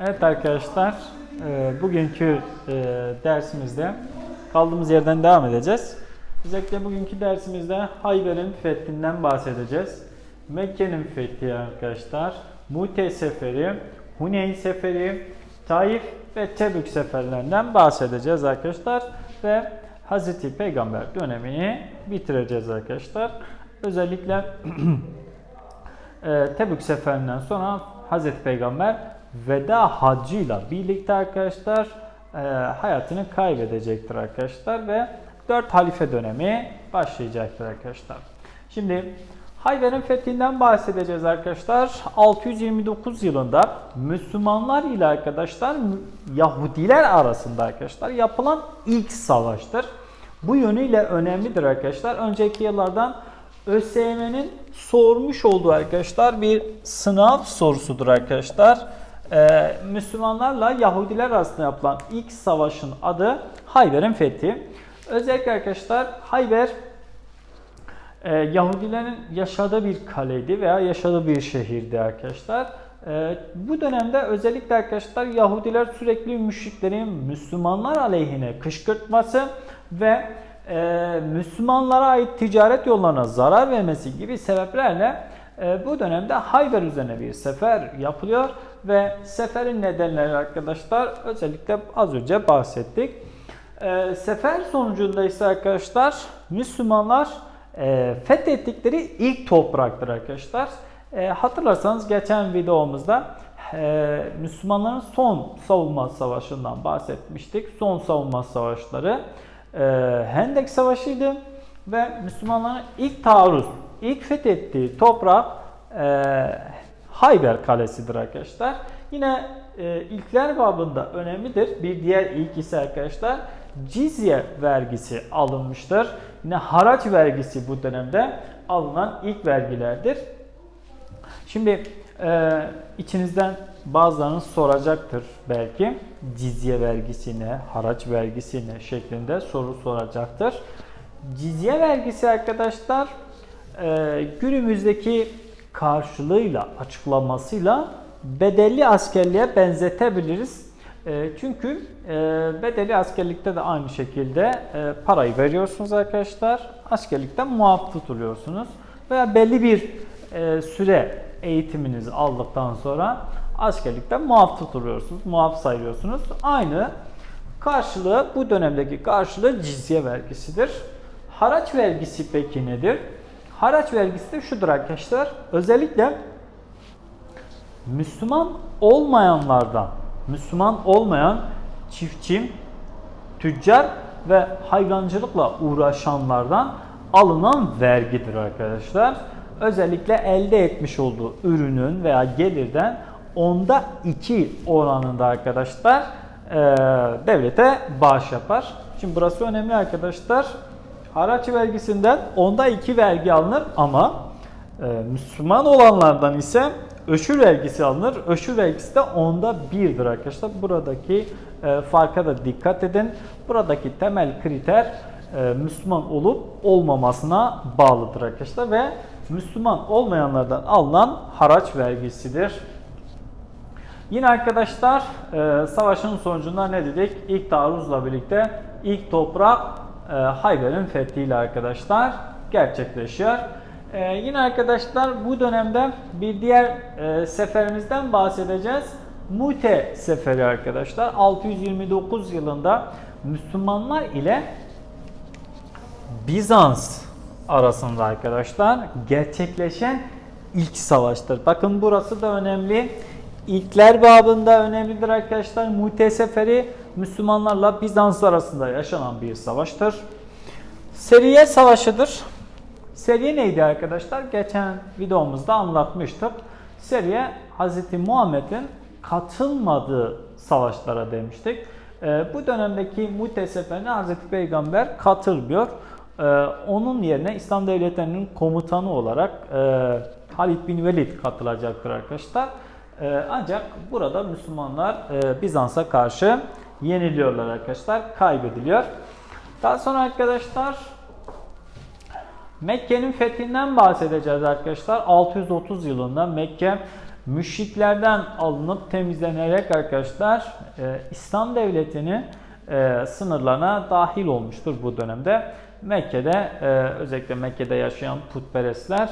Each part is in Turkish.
Evet arkadaşlar, e, bugünkü e, dersimizde kaldığımız yerden devam edeceğiz. Özellikle bugünkü dersimizde Hayber'in fethinden bahsedeceğiz. Mekke'nin fethi arkadaşlar, Mute seferi, Huneyn seferi, Taif ve Tebük seferlerinden bahsedeceğiz arkadaşlar. Ve Hazreti Peygamber dönemini bitireceğiz arkadaşlar. Özellikle e, Tebük seferinden sonra Hazreti Peygamber veda hacıyla birlikte arkadaşlar e, hayatını kaybedecektir arkadaşlar ve 4 halife dönemi başlayacaktır arkadaşlar. Şimdi Hayber'in fethinden bahsedeceğiz arkadaşlar. 629 yılında Müslümanlar ile arkadaşlar Yahudiler arasında arkadaşlar yapılan ilk savaştır. Bu yönüyle önemlidir arkadaşlar. Önceki yıllardan ÖSYM'nin sormuş olduğu arkadaşlar bir sınav sorusudur arkadaşlar. Ee, Müslümanlarla Yahudiler arasında yapılan ilk savaşın adı Hayber'in fethi. Özellikle arkadaşlar Hayber e, Yahudilerin yaşadığı bir kaleydi veya yaşadığı bir şehirdi arkadaşlar. E, bu dönemde özellikle arkadaşlar Yahudiler sürekli müşriklerin Müslümanlar aleyhine kışkırtması ve e, Müslümanlara ait ticaret yollarına zarar vermesi gibi sebeplerle bu dönemde Hayber üzerine bir sefer yapılıyor ve seferin nedenleri arkadaşlar özellikle az önce bahsettik. E, sefer sonucunda ise arkadaşlar Müslümanlar e, fethettikleri ilk topraktır arkadaşlar. E, hatırlarsanız geçen videomuzda e, Müslümanların son savunma savaşından bahsetmiştik. Son savunma savaşları e, Hendek Savaşı'ydı ve Müslümanların ilk taarruz, ilk fethettiği toprak e, Hayber Kalesi'dir arkadaşlar. Yine e, ilkler babında önemlidir. Bir diğer ilk ise arkadaşlar cizye vergisi alınmıştır. Yine haraç vergisi bu dönemde alınan ilk vergilerdir. Şimdi e, içinizden bazılarınız soracaktır belki cizye vergisi ne, haraç vergisi ne şeklinde soru soracaktır. Cizye vergisi arkadaşlar e, günümüzdeki karşılığıyla, açıklamasıyla bedelli askerliğe benzetebiliriz. E, çünkü e, bedelli askerlikte de aynı şekilde e, parayı veriyorsunuz arkadaşlar. Askerlikten muaf tutuluyorsunuz. Veya belli bir süre eğitiminizi aldıktan sonra askerlikten muaf tutuluyorsunuz. Muaf sayıyorsunuz. Aynı karşılığı bu dönemdeki karşılığı cizye vergisidir. Haraç vergisi peki nedir? Haraç vergisi de şudur arkadaşlar. Özellikle Müslüman olmayanlardan, Müslüman olmayan çiftçi, tüccar ve hayvancılıkla uğraşanlardan alınan vergidir arkadaşlar. Özellikle elde etmiş olduğu ürünün veya gelirden onda 2 oranında arkadaşlar e, devlete bağış yapar. Şimdi burası önemli arkadaşlar. Haraç vergisinden onda 2 vergi alınır ama e, Müslüman olanlardan ise öşür vergisi alınır. Öşür vergisi de onda birdir arkadaşlar. Buradaki e, farka da dikkat edin. Buradaki temel kriter e, Müslüman olup olmamasına bağlıdır arkadaşlar ve Müslüman olmayanlardan alınan haraç vergisidir. Yine arkadaşlar e, savaşın sonucunda ne dedik? İlk taarruzla birlikte ilk toprak e, Hayber'in fethiyle arkadaşlar gerçekleşiyor. E, yine arkadaşlar bu dönemde bir diğer e, seferimizden bahsedeceğiz. Mute seferi arkadaşlar 629 yılında Müslümanlar ile Bizans arasında arkadaşlar gerçekleşen ilk savaştır. Bakın burası da önemli. İlkler babında önemlidir arkadaşlar. Mute seferi Müslümanlarla Bizans arasında yaşanan bir savaştır. Seriye savaşıdır. Seriye neydi arkadaşlar? Geçen videomuzda anlatmıştık. Seriye Hz. Muhammed'in katılmadığı savaşlara demiştik. Ee, bu dönemdeki Mute seferine Hz. Peygamber katılmıyor. Ee, onun yerine İslam devletlerinin komutanı olarak e, Halid bin Velid katılacaktır arkadaşlar. Ee, ancak burada Müslümanlar e, Bizans'a karşı yeniliyorlar arkadaşlar, kaybediliyor. Daha sonra arkadaşlar Mekke'nin fethinden bahsedeceğiz arkadaşlar. 630 yılında Mekke müşriklerden alınıp temizlenerek arkadaşlar e, İslam devletinin e, sınırlarına dahil olmuştur bu dönemde. Mekke'de özellikle Mekke'de yaşayan putperestler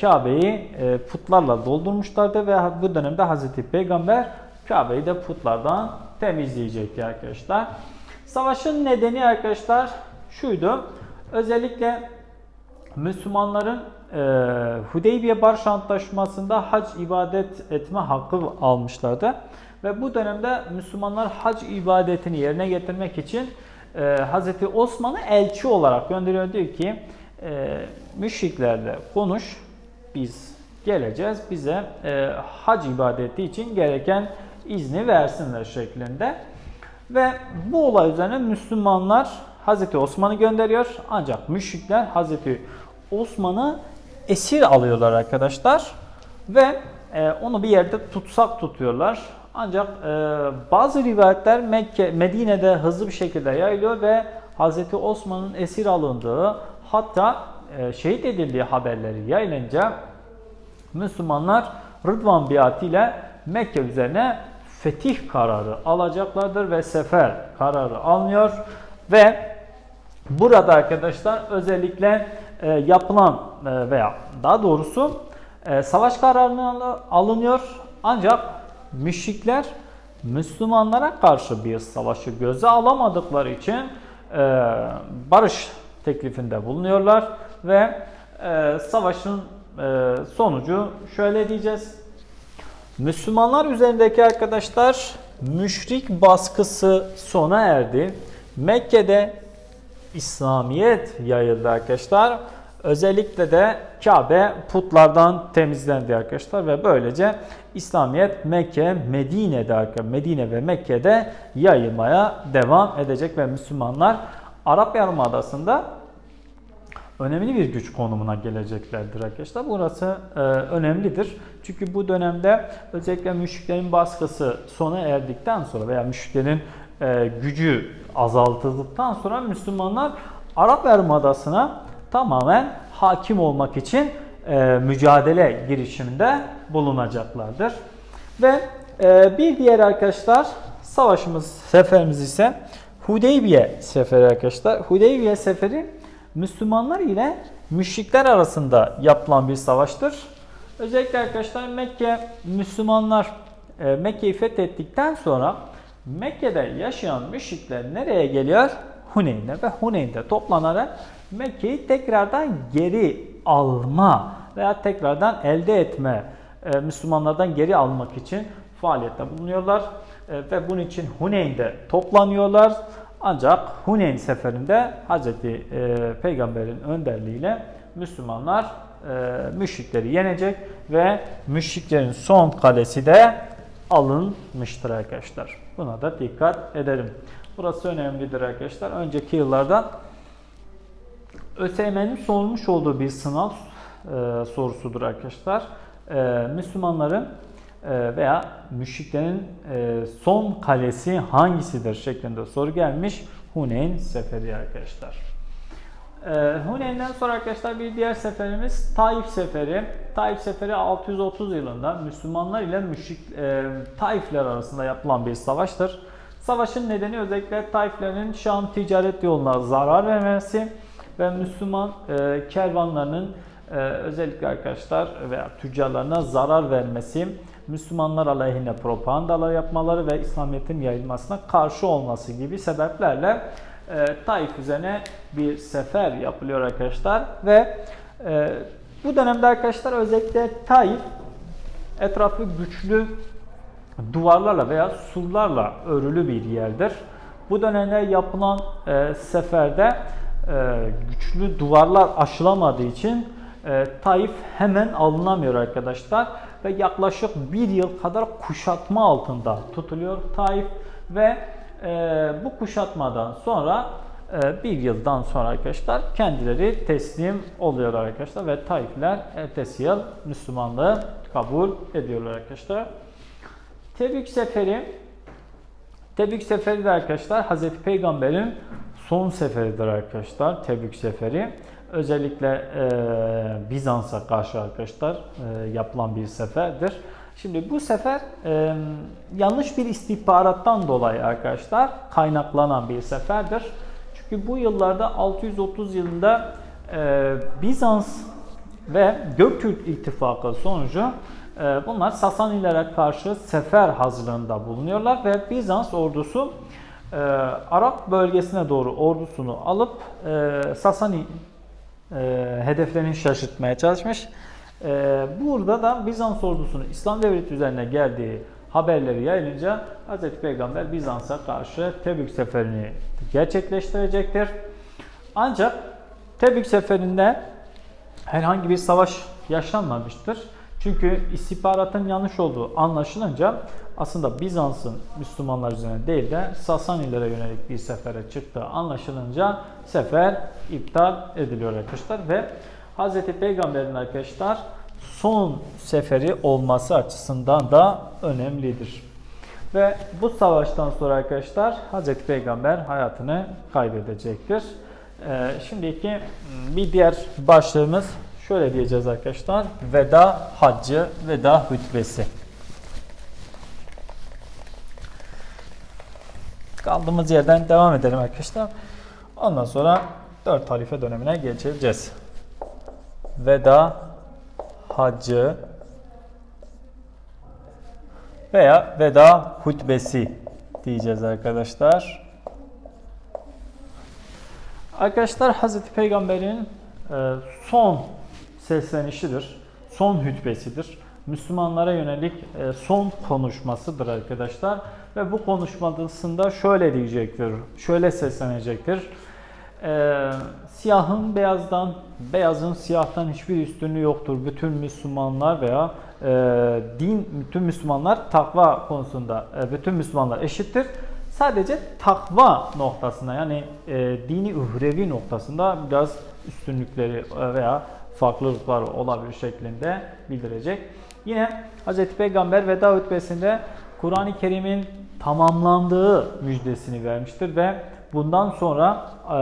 Kabe'yi e, putlarla doldurmuşlardı ve bu dönemde Hazreti Peygamber Kabe'yi de putlardan temizleyecekti arkadaşlar. Savaşın nedeni arkadaşlar şuydu. Özellikle Müslümanların e, Hudeybiye Barış Antlaşması'nda hac ibadet etme hakkı almışlardı. Ve bu dönemde Müslümanlar hac ibadetini yerine getirmek için e, Hz. Osman'ı elçi olarak gönderiyor. Diyor ki e, müşriklerle konuş biz geleceğiz bize e, hac ibadeti için gereken izni versinler şeklinde. Ve bu olay üzerine Müslümanlar Hazreti Osman'ı gönderiyor. Ancak müşrikler Hazreti Osman'ı esir alıyorlar arkadaşlar. Ve e, onu bir yerde tutsak tutuyorlar. Ancak e, bazı rivayetler Mekke, Medine'de hızlı bir şekilde yayılıyor ve Hazreti Osman'ın esir alındığı hatta e, şehit edildiği haberleri yayılınca Müslümanlar Rıdvan biatı ile Mekke üzerine fetih kararı alacaklardır ve sefer kararı alınıyor. Ve burada arkadaşlar özellikle e, yapılan e, veya daha doğrusu e, savaş kararı alınıyor. Ancak müşrikler Müslümanlara karşı bir savaşı göze alamadıkları için e, barış teklifinde bulunuyorlar ve e, savaşın e, sonucu şöyle diyeceğiz. Müslümanlar üzerindeki arkadaşlar müşrik baskısı sona erdi. Mekke'de İslamiyet yayıldı arkadaşlar. Özellikle de Kabe putlardan temizlendi arkadaşlar ve böylece İslamiyet Mekke, Medine'de Medine ve Mekke'de yayılmaya devam edecek ve Müslümanlar Arap Yarımadası'nda önemli bir güç konumuna geleceklerdir arkadaşlar. Burası e, önemlidir. Çünkü bu dönemde özellikle müşriklerin baskısı sona erdikten sonra veya müşriklerin e, gücü azaltıldıktan sonra Müslümanlar Arap Yarımadası'na tamamen hakim olmak için e, mücadele girişiminde bulunacaklardır. Ve e, bir diğer arkadaşlar savaşımız, seferimiz ise Hudeybiye seferi arkadaşlar. Hudeybiye seferi Müslümanlar ile müşrikler arasında yapılan bir savaştır. Özellikle arkadaşlar Mekke Müslümanlar e, Mekke'yi fethettikten sonra Mekke'de yaşayan müşrikler nereye geliyor? Huneyn'e ve Huneyn'de toplanarak Mekke'yi tekrardan geri alma veya tekrardan elde etme e, Müslümanlardan geri almak için faaliyette bulunuyorlar ve bunun için Huneyn'de toplanıyorlar. Ancak Huneyn seferinde Hz. E, Peygamber'in önderliğiyle Müslümanlar müşrikleri yenecek ve müşriklerin son kalesi de alınmıştır arkadaşlar. Buna da dikkat edelim. Burası önemlidir arkadaşlar. Önceki yıllardan ÖSYM'nin sormuş olduğu bir sınav e, sorusudur arkadaşlar. E, Müslümanların e, veya müşriklerin e, son kalesi hangisidir şeklinde soru gelmiş. Huneyn seferi arkadaşlar. E, Huneyn'den sonra arkadaşlar bir diğer seferimiz Taif seferi. Taif seferi 630 yılında Müslümanlar ile müşrik e, Taifler arasında yapılan bir savaştır. Savaşın nedeni özellikle Taiflerin Şam ticaret yoluna zarar vermesi ve Müslüman e, kervanlarının e, özellikle arkadaşlar veya tüccarlarına zarar vermesi, Müslümanlar aleyhine propagandalar yapmaları ve İslamiyet'in yayılmasına karşı olması gibi sebeplerle e, Taif üzerine bir sefer yapılıyor arkadaşlar ve e, bu dönemde arkadaşlar özellikle Taif etrafı güçlü duvarlarla veya surlarla örülü bir yerdir. Bu dönemde yapılan e, seferde e, güçlü duvarlar aşılamadığı için e, Taif hemen alınamıyor arkadaşlar ve yaklaşık bir yıl kadar kuşatma altında tutuluyor Taif ve e, bu kuşatmadan sonra e, bir yıldan sonra arkadaşlar kendileri teslim oluyorlar arkadaşlar ve Taifler ertesi yıl Müslümanlığı kabul ediyorlar arkadaşlar. Tebük seferi Tebük seferi de arkadaşlar Hazreti Peygamber'in son seferidir arkadaşlar. Tebük seferi. Özellikle e, Bizans'a karşı arkadaşlar e, yapılan bir seferdir. Şimdi bu sefer e, yanlış bir istihbarattan dolayı arkadaşlar kaynaklanan bir seferdir. Çünkü bu yıllarda 630 yılında e, Bizans ve Göktürk ittifakı sonucu e, bunlar Sasanilere karşı sefer hazırlığında bulunuyorlar ve Bizans ordusu e, Arap bölgesine doğru ordusunu alıp e, Sasani e, hedeflerini şaşırtmaya çalışmış. E, burada da Bizans ordusunun İslam devleti üzerine geldiği haberleri yayılınca Hz. Peygamber Bizans'a karşı Tebük seferini gerçekleştirecektir. Ancak Tebük seferinde herhangi bir savaş yaşanmamıştır. Çünkü istihbaratın yanlış olduğu anlaşılınca aslında Bizans'ın Müslümanlar üzerine değil de Sasanilere yönelik bir sefere çıktığı anlaşılınca sefer iptal ediliyor arkadaşlar ve Hz. Peygamber'in arkadaşlar son seferi olması açısından da önemlidir. Ve bu savaştan sonra arkadaşlar Hz. Peygamber hayatını kaybedecektir. Ee, şimdiki bir diğer başlığımız şöyle diyeceğiz arkadaşlar. Veda haccı, veda hutbesi. Kaldığımız yerden devam edelim arkadaşlar. Ondan sonra 4 halife dönemine geçeceğiz. Veda haccı veya veda hutbesi diyeceğiz arkadaşlar. Arkadaşlar Hazreti Peygamber'in e, son seslenişidir. Son hutbesidir. Müslümanlara yönelik e, son konuşmasıdır arkadaşlar. Ve bu konuşmasında şöyle diyecektir, şöyle seslenecektir. E, siyahın beyazdan, beyazın siyahtan hiçbir üstünlüğü yoktur. Bütün Müslümanlar veya e, din, bütün Müslümanlar takva konusunda, e, bütün Müslümanlar eşittir. Sadece takva noktasında yani e, dini ührevi noktasında biraz üstünlükleri e, veya farklılıklar olabilir şeklinde bildirecek. Yine Hz. Peygamber veda hutbesinde Kur'an-ı Kerim'in tamamlandığı müjdesini vermiştir ve bundan sonra e,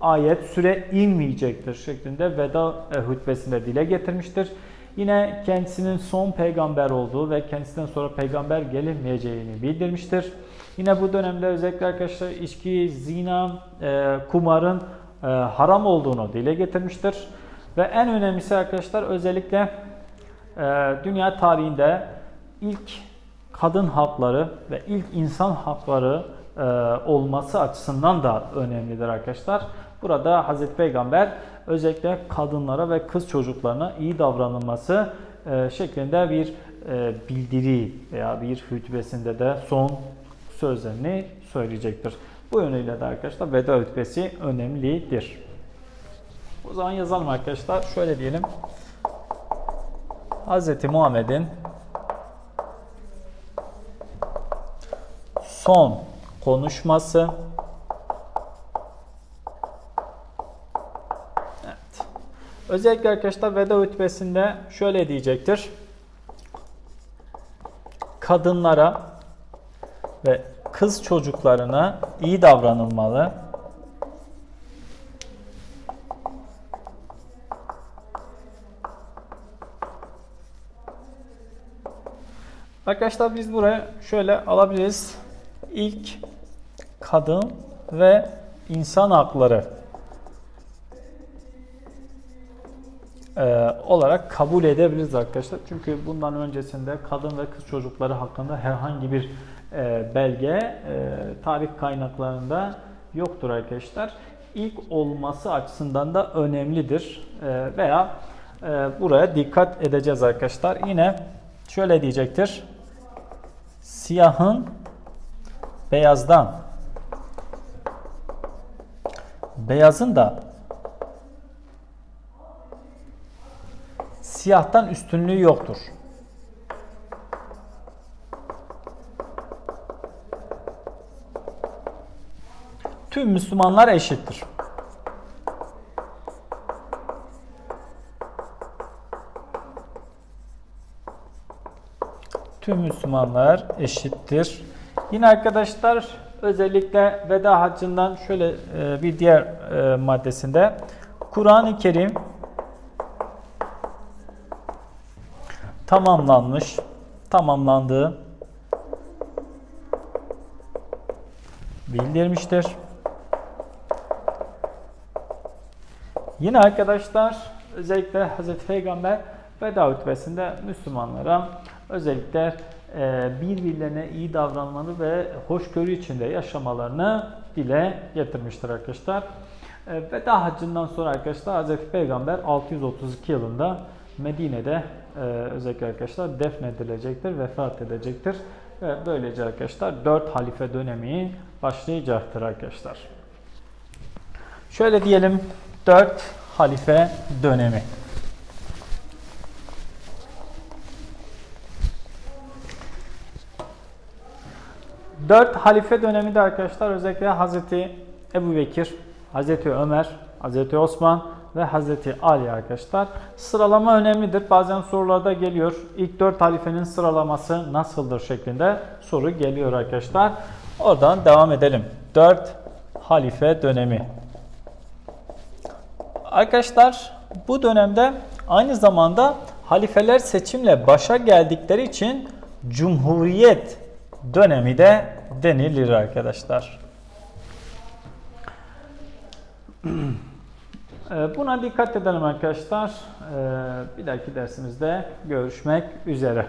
ayet süre inmeyecektir şeklinde veda e, hutbesinde dile getirmiştir. Yine kendisinin son peygamber olduğu ve kendisinden sonra peygamber gelinmeyeceğini bildirmiştir. Yine bu dönemde özellikle arkadaşlar içki, zina, e, kumarın e, haram olduğunu dile getirmiştir. Ve en önemlisi arkadaşlar özellikle e, dünya tarihinde ilk kadın hakları ve ilk insan hakları e, olması açısından da önemlidir arkadaşlar. Burada Hazreti Peygamber özellikle kadınlara ve kız çocuklarına iyi davranılması e, şeklinde bir e, bildiri veya bir hutbesinde de son sözlerini söyleyecektir. Bu yönüyle de arkadaşlar veda hutbesi önemlidir. O zaman yazalım arkadaşlar. Şöyle diyelim. Hz. Muhammed'in son konuşması Evet. Özellikle arkadaşlar veda hutbesinde şöyle diyecektir. Kadınlara ve kız çocuklarına iyi davranılmalı. Arkadaşlar biz buraya şöyle alabiliriz. İlk kadın ve insan hakları e, olarak kabul edebiliriz arkadaşlar. Çünkü bundan öncesinde kadın ve kız çocukları hakkında herhangi bir e, belge e, tarih kaynaklarında yoktur arkadaşlar. İlk olması açısından da önemlidir veya buraya dikkat edeceğiz arkadaşlar. Yine şöyle diyecektir. Siyahın beyazdan beyazın da siyahtan üstünlüğü yoktur. Tüm Müslümanlar eşittir. Tüm Müslümanlar eşittir. Yine arkadaşlar özellikle veda haccından şöyle e, bir diğer e, maddesinde Kur'an-ı Kerim tamamlanmış, tamamlandığı bildirmiştir. Yine arkadaşlar özellikle Hz. Peygamber veda hutbesinde Müslümanlara özellikle e, birbirlerine iyi davranmalı ve hoşgörü içinde yaşamalarını dile getirmiştir arkadaşlar. E, Veda haccından sonra arkadaşlar Hz. Peygamber 632 yılında Medine'de e, özellikle arkadaşlar defnedilecektir, vefat edecektir. Ve böylece arkadaşlar 4 halife dönemi başlayacaktır arkadaşlar. Şöyle diyelim 4 halife dönemi. Dört halife dönemi de arkadaşlar özellikle Hazreti Ebu Bekir, Hazreti Ömer, Hazreti Osman ve Hazreti Ali arkadaşlar. Sıralama önemlidir. Bazen sorularda geliyor. İlk dört halifenin sıralaması nasıldır şeklinde soru geliyor arkadaşlar. Oradan devam edelim. Dört halife dönemi. Arkadaşlar bu dönemde aynı zamanda halifeler seçimle başa geldikleri için Cumhuriyet dönemi de denilir arkadaşlar. Ee, Buna dikkat edelim arkadaşlar. Ee, Bir dahaki dersimizde görüşmek üzere.